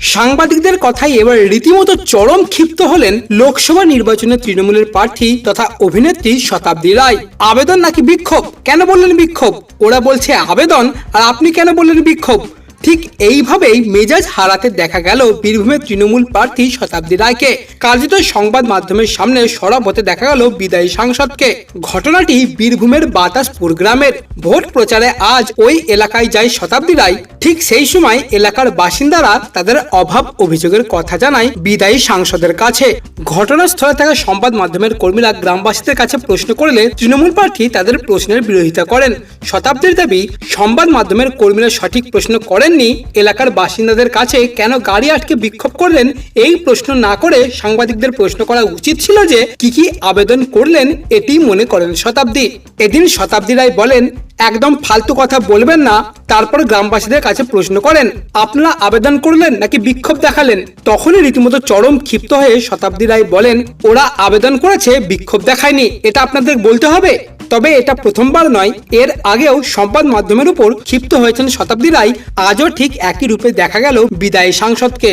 সাংবাদিকদের কথাই এবার রীতিমতো চরম ক্ষিপ্ত হলেন লোকসভা নির্বাচনে তৃণমূলের প্রার্থী তথা অভিনেত্রী শতাব্দী রায়। আবেদন নাকি বিক্ষোভ? কেন বললেন বিক্ষোভ? ওরা বলছে আবেদন, আর আপনি কেন বললেন বিক্ষোভ? ঠিক এইভাবেই মেজাজ হারাতে দেখা গেল বীরভূমের তৃণমূল প্রার্থী শতাব্দী রায়কে। কার্যত সংবাদ মাধ্যমের সামনে সরব হতে দেখা গেল বিদায়ী সাংসদকে। ঘটনাটি বীরভূমের বাতাসপুর গ্রামের। ভোট প্রচারে আজ ওই এলাকায় যায় শতাব্দী রায়। ঠিক সেই সময় এলাকার বাসিন্দারা তাদের অভাব অভিযোগের কথা জানায় বিদায়ী সাংসদের কাছে। ঘটনাস্থলে থাকা সংবাদ মাধ্যমের কর্মীরা গ্রামবাসীদের কাছে প্রশ্ন করলে তৃণমূল প্রার্থী তাদের প্রশ্নের বিরোধিতা করেন। শতাব্দীর দাবি, সংবাদ মাধ্যমের কর্মীরা সঠিক প্রশ্ন করেননি এলাকার বাসিন্দাদের কাছে কেন গাড়ি আটকে বিক্ষোভ করলেন? এই প্রশ্ন না করে সাংবাদিকদের প্রশ্ন করা উচিত ছিল যে, কি কি আবেদন করলেন? এটি মনে করেন শতাব্দী। এদিন শতাব্দী রায় বলেন, একদম ফালতু কথা বলবেন না। তারপর গ্রামবাসীদের কাছে প্রশ্ন করেন, আপনারা আবেদন করলেন নাকি বিক্ষোভ দেখালেন? তখনই রীতিমতো চরম ক্ষিপ্ত হয়ে শতাব্দী রায় বলেন, ওরা আবেদন করেছে, বিক্ষোভ দেখায়নি। এটা আপনাদের বলতে হবে? তবে এটা প্রথমবার নয়, এর আগেও সংবাদ মাধ্যমের উপর ক্ষিপ্ত হয়েছেন শতাব্দী রায়, আজও ঠিক একই রূপে দেখা গেল বিদায়ী সাংসদকে।